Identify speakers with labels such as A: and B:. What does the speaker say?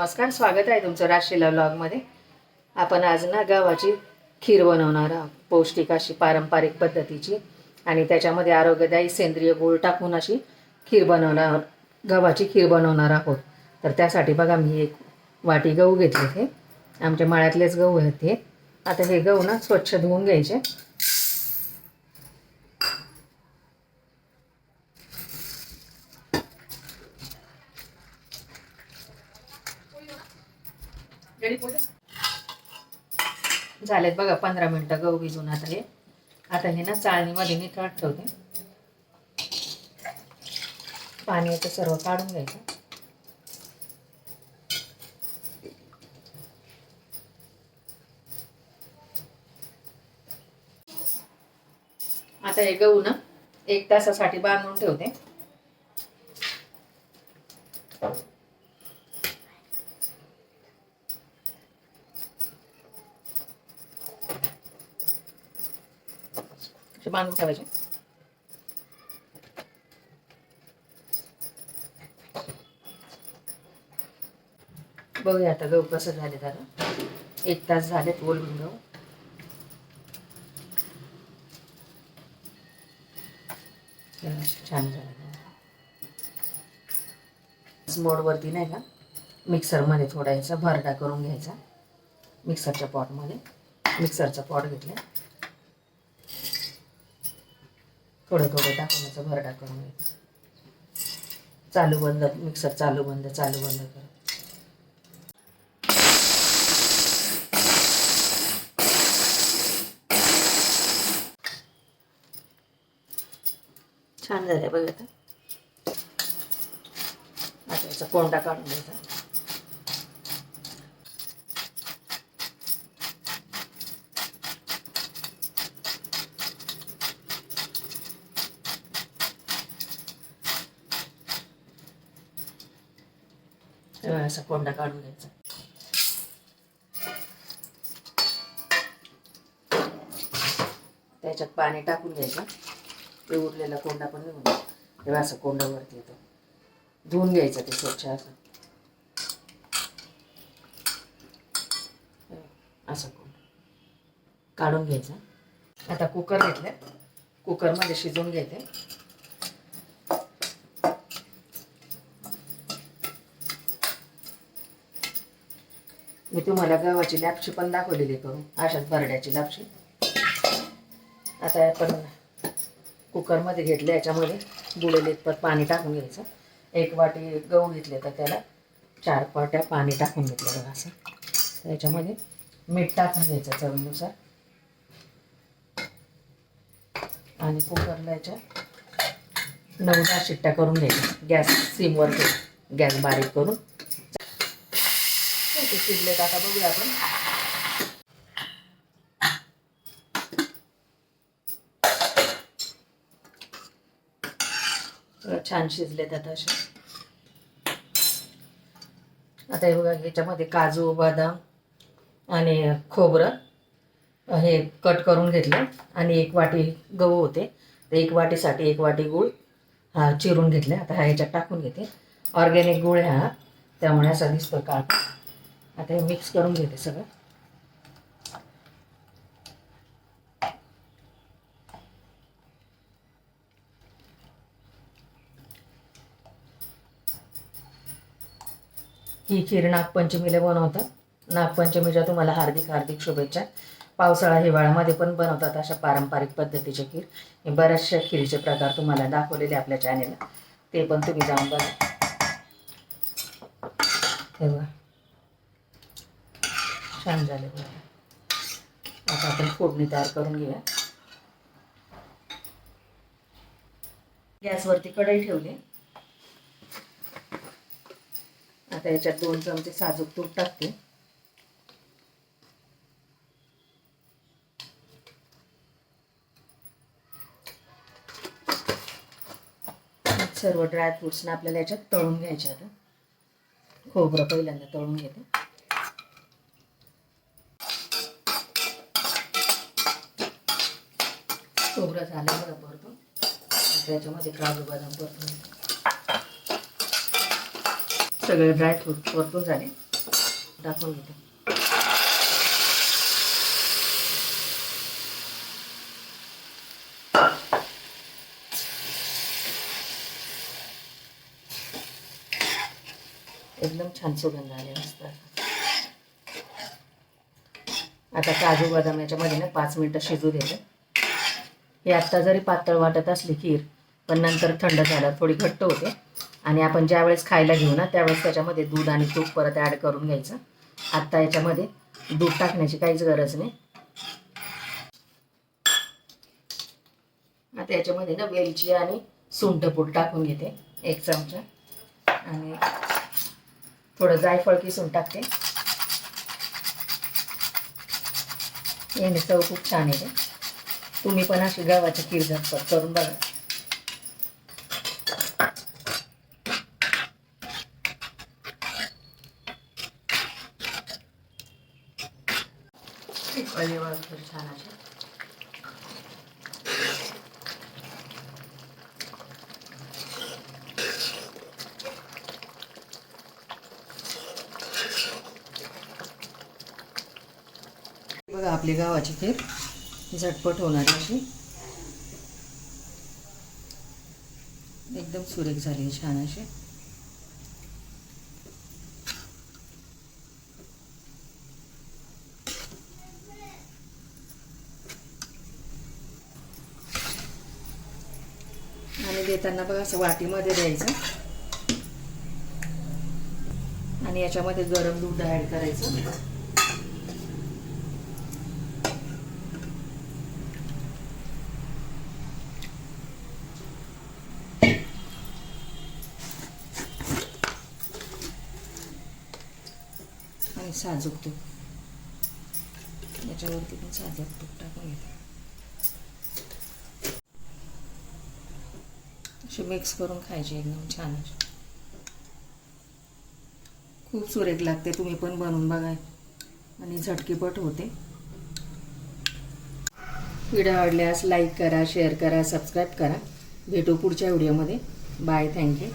A: नमस्कार स्वागत आहे तुमचं राशीला ब्लॉगमध्ये आपण आज ना गव्हाची खीर बनवणार आहोत पौष्टिक अशी पारंपरिक पद्धतीची. आणि त्याच्यामध्ये आरोग्यदायी सेंद्रिय गूळ टाकून अशी खीर बनवणार गव्हाची खीर बनवणार आहोत. तर त्यासाठी बघा मी एक वाटी गहू घेतले हे आमच्या माळ्यातलेच गहू आहेत हे आता हे गहू ना स्वच्छ धुवून घ्यायचे. झालेत बघा पंधरा मिनटं गहू भिजून आता हे. आता हे ना चाळणीमध्ये निथळत ठेवते. पाणी याचं सर्व काढून घ्यायचं. आता हे गहू ना एक तासासाठी बांधून ठेवते. असे बांधून ठेवायचे. बघूया आता गहू कसं झाले जरा एक तास झालेत बोलून गहू. छान झालं मोडवरती नाही का? मिक्सरमध्ये थोडा याचा भरडा करून घ्यायचा. मिक्सरच्या पॉटमध्ये. मिक्सरचा पॉट घेतला थोडं थोडं टाकून याचा भरडा करून घ्यायचा. चालू बंद मिक्सर चालू बंद चालू बंद कर छान झालं बघा आता. आता याचा कोंडा काढून घ्यायचा. तेव्हा असा कोंडा काढून घ्यायचा. त्याच्यात पाणी टाकून घ्यायचं. ते उरलेला कोंडा पण निघून तेव्हा असं कोंडा वरती येतो. धुवून घ्यायचं ते स्वच्छ असं. असं कोंड. काढून घ्यायचं. आता कुकर घेतलं कुकरमध्ये शिजवून घ्यायचं. मी तुम्हाला गव्हाची लापशी पण दाखवलेली करून. अशाच भरड्याची लापशी. आता आपण कुकरमध्ये घेतले याच्यामध्ये बुडेले इतपत पाणी टाकून घ्यायचं. एक वाटी गहू घेतले तर त्याला चार पाट्या पाणी टाकून घेतलं बघा असं. त्याच्यामध्ये मीठ टाकून घ्यायचं चवीनुसार. आणि कुकरला याच्या नऊ दहा शिट्ट्या करून घ्यायच्या. गॅस सिमवर गॅस बारीक करून. कसे शिजले आता बघूया आपण. छान शिजलेत आता असे आता हे बघा ह्याच्यामध्ये काजू बदाम आणि खोबरं हे कट करून घेतलं आणि एक वाटी गहू होते. तर एक वाटीसाठी एक वाटी गूळ हा चिरून घेतले. आता हा ह्याच्यात टाकून घेते. ऑर्गॅनिक गूळ आहे हा. त्यामुळे असा दिसतो काळ आता हे मिक्स करून घेते सगळं. ही खीर नागपंचमीला बनवतात. नागपंचमीच्या तुम्हाला हार्दिक हार्दिक शुभेच्छा. पावसाळा हिवाळ्यामध्ये पण बनवतात अशा पारंपरिक पद्धतीचे खीर. हे बऱ्याचशा खीरचे प्रकार तुम्हाला दाखवलेले आपल्या चॅनेलला ते पण तुम्ही जाऊन बघा. तेव्हा छान झाले आता आपण फोडणी तयार करून घेऊया. गॅसवरती कढई ठेवली. आता याच्यात दोन चमचे साजूक तूप टाकते. सर्व ड्रायफ्रुट्सना आपल्याला याच्यात तळून घ्यायचे आता. खोबरं पहिल्यांदा तळून घेते. खोबरं झालं बघा परतून त्याच्यामध्ये काजू बदाम परतून सगळे ड्रायफ्रूट परतून झाले. टाकून घेते एकदम छान सुगंध आले मस्त. आता काजू बदाम याच्यामध्ये ना पाच मिनटं शिजू देते. हे आत्ता जरी पातळ वाटत असली खीर पण नंतर थंड झालं थोडी घट्ट होते. आणि आपण ज्या वेळेस खायला घेऊ ना त्यावेळेस त्याच्यामध्ये दूध आणि तूप परत ॲड करून घ्यायचं. आत्ता याच्यामध्ये दूध टाकण्याची काहीच गरज नाही. आता याच्यामध्ये ना वेलची आणि सुंठपूड टाकून घेते एक चमचा. आणि थोडं जायफळ किसून टाकते. याने चव खूप छान येते. तुम्ही पण अशी गव्हाची खीर झटपट करून बघा. छान बघा आपली गावाची खीर. झटपट होणारी अशी. एकदम सुरेख झाली आहे छान अशी. आणि देताना बघा असं वाटीमध्ये द्यायचं. आणि याच्यामध्ये गरम दूध ॲड करायचं. आणि साजूक तूप याच्यावरती पण साजूक तूप टाकून घेते. अशी मिक्स करून खायची एकदम छान खूप सुरेख लागते तुम्ही पण बनवून बघा आणि झटकीपट होते. व्हिडिओ आवडल्यास लाईक करा शेअर करा सबस्क्राईब करा. भेटू पुढच्या व्हिडिओमध्ये. Bye thank you